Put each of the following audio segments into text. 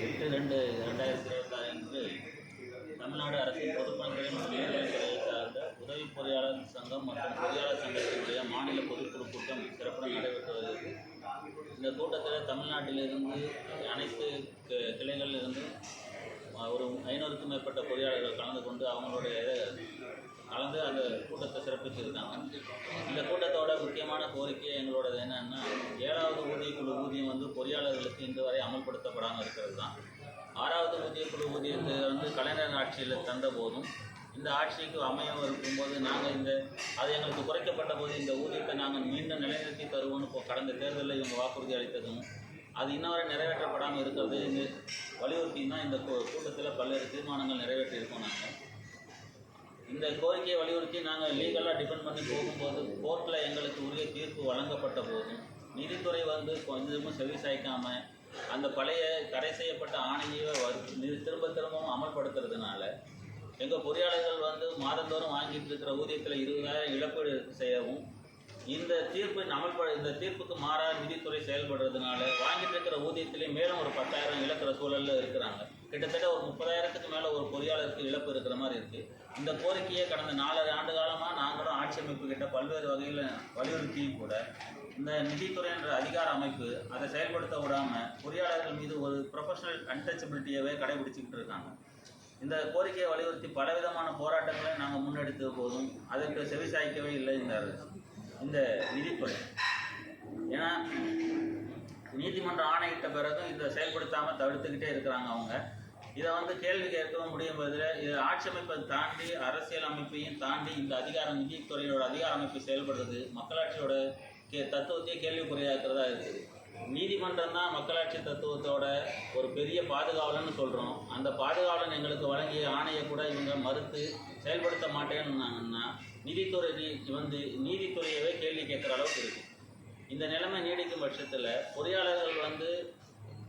எட்டு ரெண்டு ரெண்டாயிரத்தி இருபத்தாறு அன்று தமிழ்நாடு அரசின் பொதுப்பணித்துறை மற்றும் நீர்வளத்துறை சார்ந்த உதவி பொறியாளர் சங்கம் மற்றும் பொறியாளர் சங்கத்தினுடைய மாநில பொதுக்குழு கூட்டம் சிறப்புடன் நடைபெற்று வருகிறது. இந்த கூட்டத்தில் தமிழ்நாட்டிலிருந்து அனைத்து கி- கிளைகளிலிருந்து ஒரு ஐநூறுக்கும் மேற்பட்ட பொறியாளர்கள் கலந்து கொண்டு அவங்களுடைய கலந்து அந்த கூட்டத்தை சிறப்பிச்சிருக்காங்க. இந்த கூட்டத்தோட முக்கியமான கோரிக்கை எங்களோடது என்னன்னா ஏழாவது ஊதியக்குழு ஊதியம் வந்து பொறியாளர்களுக்கு இன்று வரை அமல்படுத்தப்படாமல் இருக்கிறது தான் ஆறாவது ஊதியக்குழு ஊதியத்தை வந்து கலைஞர் ஆட்சியில் தந்த போதும் இந்த ஆட்சிக்கு அமையம் இருக்கும்போது நாங்கள் இந்த அது எங்களுக்கு குறைக்கப்பட்ட போது இந்த ஊதியத்தை நாங்கள் மீண்டும் நிலைநிறுத்தி தருவோம்னு இப்போ கடந்த தேர்தலில் இவங்க வாக்குறுதி அளித்ததும் அது இன்ன வரை நிறைவேற்றப்படாமல் இருக்கிறது. இந்த வலியுறுத்தி தான் இந்த கூட்டத்தில் பல்வேறு தீர்மானங்கள் நிறைவேற்றியிருக்கோம் நாங்கள். இந்த கோரிக்கையை வலியுறுத்தி நாங்கள் லீகலாக டிபெண்ட் பண்ணி போகும்போது கோர்ட்டில் எங்களுக்கு உரிய தீர்ப்பு வழங்கப்பட்ட போதும் நீதித்துறை வந்து கொஞ்சமும் செவி சாய்க்காம அந்த பழைய தடை செய்யப்பட்ட ஆணையை வரு- திரும்ப திரும்பவும் அமல்படுத்துறதுனால எங்கள் பொறியாளர்கள் வந்து மாதந்தோறும் வாங்கிட்டு இருக்கிற ஊதியத்தில் இருபதாயிரம் இழப்பீடு செய்யவும் இந்த தீர்ப்பின் அமல்பட இந்த தீர்ப்புக்கு மாறாக நிதித்துறை செயல்படுறதுனால வாங்கிட்டு இருக்கிற ஊதியத்திலே மேலும் ஒரு பத்தாயிரம் இழக்கிற சூழலில் இருக்கிறாங்க. கிட்டத்தட்ட ஒரு முப்பதாயிரத்துக்கு மேலே ஒரு பொறியாளருக்கு இழப்பு இருக்கிற மாதிரி இருக்கு. இந்த கோரிக்கையை கடந்த நாலரை ஆண்டு காலமாக நாங்களும் ஆட்சி அமைப்பு கிட்ட பல்வேறு வகையில் வலியுறுத்தியும் கூட இந்த நிதித்துறை என்ற அதிகார அமைப்பு அதை செயல்படுத்த விடாமல் பொறியாளர்கள் மீது ஒரு ப்ரொஃபஷனல் அன்டச்சபிலிட்டியவே கடைபிடிச்சிக்கிட்டு இருக்காங்க. இந்த கோரிக்கையை வலியுறுத்தி பலவிதமான போராட்டங்களை நாங்கள் முன்னெடுத்த போதும் அதற்கு செவிசாய்க்கவே இல்லை இந்த இந்த நிதித்துறை. ஏன்னா நீதிமன்றம் ஆணையிட்ட பிறகும் இதை செயல்படுத்தாமல் தடுத்துக்கிட்டே இருக்கிறாங்க அவங்க. இதை வந்து கேள்வி கேட்கவும் முடியும் பதில் இது ஆட்சி அமைப்பை தாண்டி அரசியல் அமைப்பையும் தாண்டி இந்த அதிகாரம் நிதித்துறையோட அதிகார அமைப்பு செயல்படுறது மக்களாட்சியோட கே தத்துவத்தையே கேள்விக்குறையாக்கிறதா இருக்குது. நீதிமன்றம் தான் மக்களாட்சி தத்துவத்தோட ஒரு பெரிய பாதுகாவலன்னு சொல்கிறோம் அந்த பாதுகாவலன் எங்களுக்கு வழங்கிய ஆணையை கூட இவங்க மறுத்து செயல்படுத்த மாட்டேன்னாங்கன்னா நீதித்துறை நீ- வந்து நீதித்துறையவே கேள்வி கேட்குற அளவுக்கு இருக்குது இந்த நிலைமை நீடிக்கும் பட்சத்தில் பொறியாளர்கள் வந்து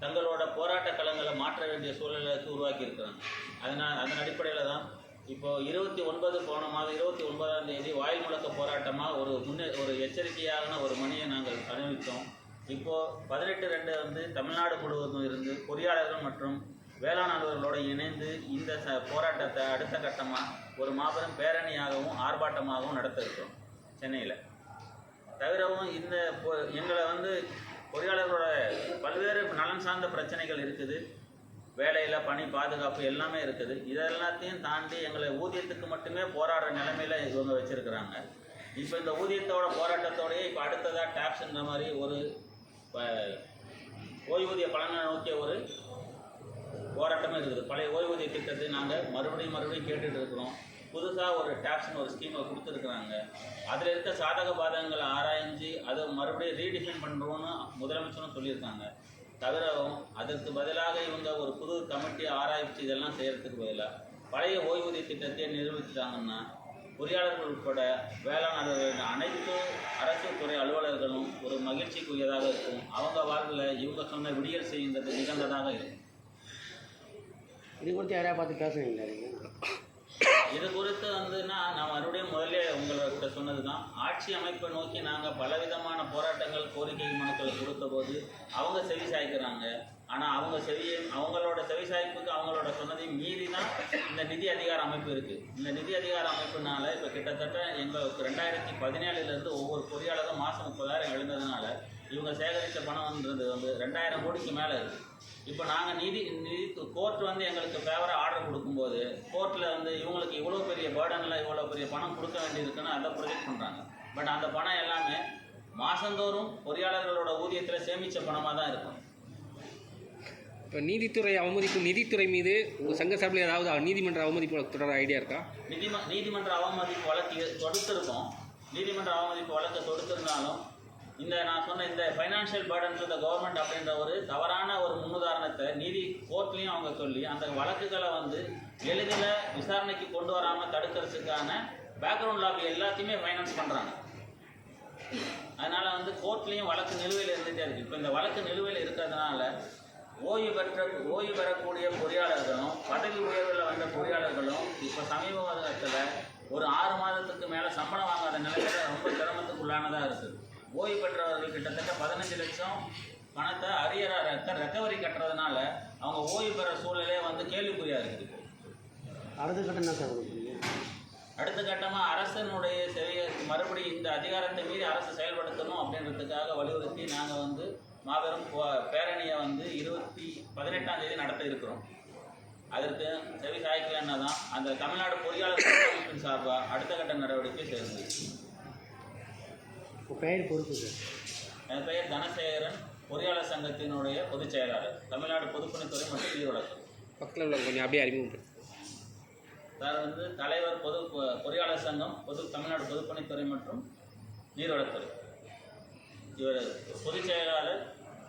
தங்களோட போராட்ட களங்களை மாற்ற வேண்டிய சூழலை உருவாக்கி இருக்கிறாங்க அதனால் அதன் அடிப்படையில் தான் இப்போது இருபத்தி ஒன்பது போன மாதம் இருபத்தி ஒன்பதாம் தேதி வாயில் முழக்க போராட்டமாக ஒரு முன்னே ஒரு எச்சரிக்கையான ஒரு மணியை நாங்கள் அறிவித்தோம் இப்போது பதினெட்டு ரெண்டு வந்து தமிழ்நாடு முழுவதும் இருந்து பொறியாளர்கள் மற்றும் வேளாண் அலுவலர்களோடு இணைந்து இந்த ச போராட்டத்தை அடுத்த கட்டமாக ஒரு மாபெரும் பேரணியாகவும் ஆர்ப்பாட்டமாகவும் நடத்த இருக்கிறோம் சென்னையில். தவிரவும் இந்த எங்களை வந்து பொறியாளர்களோட பல்வேறு நலன் சார்ந்த பிரச்சனைகள் இருக்குது. வேலையில் பணி பாதுகாப்பு எல்லாமே இருக்குது. இதெல்லாத்தையும் தாண்டி எங்களை ஊதியத்துக்கு மட்டுமே போராடுற நிலைமையில் இவங்க வச்சுருக்கிறாங்க. இப்போ இந்த ஊதியத்தோட போராட்டத்தோடயே இப்போ அடுத்ததாக டேப்ஸுன்ற மாதிரி ஒரு ஓய்வூதிய பலனை நோக்கிய ஒரு போராட்டமே இருக்குது. பழைய ஓய்வூதிய திட்டத்தை நாங்கள் மறுபடியும் மறுபடியும் கேட்டுட்டு இருக்கிறோம். புதுசாக ஒரு டேப்ஸ்னு ஒரு ஸ்கீமை கொடுத்துருக்குறாங்க. அதில் இருக்க சாதக பாதகங்களை ஆராய்ஞ்சு அதை மறுபடியும் ரீடிஃபைன் பண்ணுறோன்னு முதலமைச்சரும் சொல்லியிருக்காங்க. தவிரவும் அதற்கு பதிலாக இவங்க ஒரு புது கமிட்டி ஆராய்ச்சி இதெல்லாம் செய்கிறதுக்கு பதிலாக பழைய ஓய்வூதிய திட்டத்தை நிரூபிச்சிட்டாங்கன்னா பொறியாளர்கள் உட்பட வேளாண் அலுவலர்கள் அனைத்து அரசு துறை அலுவலர்களும் ஒரு மகிழ்ச்சிக்குரியதாக இருக்கும். அவங்க வாழ்வில் இவங்க சொன்ன விடியல் செய்கின்றது நிகழ்ந்ததாக இருக்கும். இது குறித்து யாரையா பார்த்து பேசுகிறீங்களா நீங்கள் இது குறித்து வந்துன்னா நான் மறுபடியும் முதல்ல உங்கள்கிட்ட சொன்னது தான் ஆட்சி அமைப்பை நோக்கி நாங்கள் பலவிதமான போராட்டங்கள் கோரிக்கை மனுக்களை கொடுத்த போது அவங்க செவி சாய்க்கிறாங்க. ஆனால் அவங்க செவியை அவங்களோட செவி சாய்ப்புக்கு அவங்களோட சொன்னதையும் மீறி தான் இந்த நிதி அதிகார அமைப்பு இருக்குது இந்த நிதி அதிகார அமைப்புனால இப்போ கிட்டத்தட்ட எங்களுக்கு ரெண்டாயிரத்தி பதினேழுலேருந்து ஒவ்வொரு பொறியாளரும் மாதம் முப்பதாயிரம் எழுந்ததுனால இவங்க சேகரித்த பணம்ன்றது வந்து ரெண்டாயிரம் கோடிக்கு மேலே இருக்குது இப்போ நாங்கள் நீதி நீதி கோர்ட் வந்து எங்களுக்கு ஃபேவராக ஆர்டர் கொடுக்கும்போது கோர்ட்டில் வந்து இவங்களுக்கு இவ்வளோ பெரிய பேர்டனில் இவ்வளோ பெரிய பணம் கொடுக்க வேண்டியிருக்குன்னு அதை ப்ரொஜெக்ட் பண்ணுறாங்க பட் அந்த பணம் எல்லாமே மாதந்தோறும் பொறியாளர்களோட ஊதியத்தில் சேமித்த பணமாக தான் இருக்கும். இப்போ நீதித்துறை அவமதிக்கும் நீதித்துறை மீது சங்க சார்பில் ஏதாவது நீதிமன்ற அவமதிப்பு தொடர ஐடியா இருக்கா? நீதிம நீதிமன்ற அவமதிப்பு வழக்கு தொடுத்திருக்கோம். நீதிமன்ற அவமதிப்பு வழக்கு தொடுத்திருந்தாலும் இந்த நான் சொன்ன இந்த financial burden to the government அப்படின்ற ஒரு தவறான ஒரு முன்னுதாரணத்தை நீதி கோர்ட்லேயும் அவங்க சொல்லி அந்த வழக்குகளை வந்து எளிதில் விசாரணைக்கு கொண்டு வராமல் தடுக்கிறதுக்கான பேக்ரவுண்ட் லாபி எல்லாத்தையுமே ஃபைனான்ஸ் பண்ணுறாங்க அதனால் வந்து கோர்ட்லேயும் வழக்கு நிலுவையில் இருந்துகிட்டே இருக்குது இப்போ இந்த வழக்கு நிலுவையில் இருக்கிறதுனால ஓய்வு பெற்ற ஓய்வு பெறக்கூடிய பொறியாளர்களும் பதவி உயர்வில் வந்த பொறியாளர்களும் இப்போ சமீப காலத்தில் ஒரு ஆறு மாதத்துக்கு மேலே சம்பளம் வாங்காத நிலையில ரொம்ப சிரமத்துக்குள்ளானதாக இருக்குது. ஓய்வு பெற்றவர்கள் கிட்டத்தட்ட பதினஞ்சு லட்சம் பணத்தை அரியரா ரெக்க ரெக்கவரி கட்டுறதுனால அவங்க ஓய்வு பெற சூழ்நிலையே வந்து கேள்விக்குறியாக இருக்குது. அடுத்த கட்டம் என்ன சார் அடுத்த கட்டமாக அரசனுடைய செவிய மறுபடியும் இந்த அதிகாரத்தை மீறி அரசு செயல்படுத்தணும் அப்படின்றதுக்காக வலியுறுத்தி நாங்கள் வந்து மாபெரும் பேரணியை வந்து இருபத்தி பதினெட்டாம் தேதி நடத்த இருக்கிறோம். அதற்கு செவி சாய்க்கலன்னா தான் அந்த தமிழ்நாடு பொறியாளர் சார்பாக அடுத்த கட்ட நடவடிக்கை சேர்ந்து. உங்கள் பெயர் பொறுப்பு சார். என் பெயர் தனசேகரன் பொறியாளர் சங்கத்தினுடைய பொதுச் செயலாளர் தமிழ்நாடு பொதுப்பணித்துறை மற்றும் நீர்வளத்துறை. பக்கத்தில் உள்ளவங்க கொஞ்சம் அப்படியே அறிமுகப்படுத்து. சார் வந்து தலைவர் பொது பொறியாளர் சங்கம் பொது தமிழ்நாடு பொதுப்பணித்துறை மற்றும் நீர்வளத்துறை. இவர் பொதுச் செயலாளர்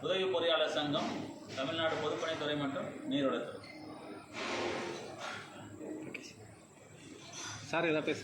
உதவி பொறியாளர் சங்கம் தமிழ்நாடு பொதுப்பணித்துறை மற்றும் நீர்வளத்துறை. சார் ஏதாவது பேச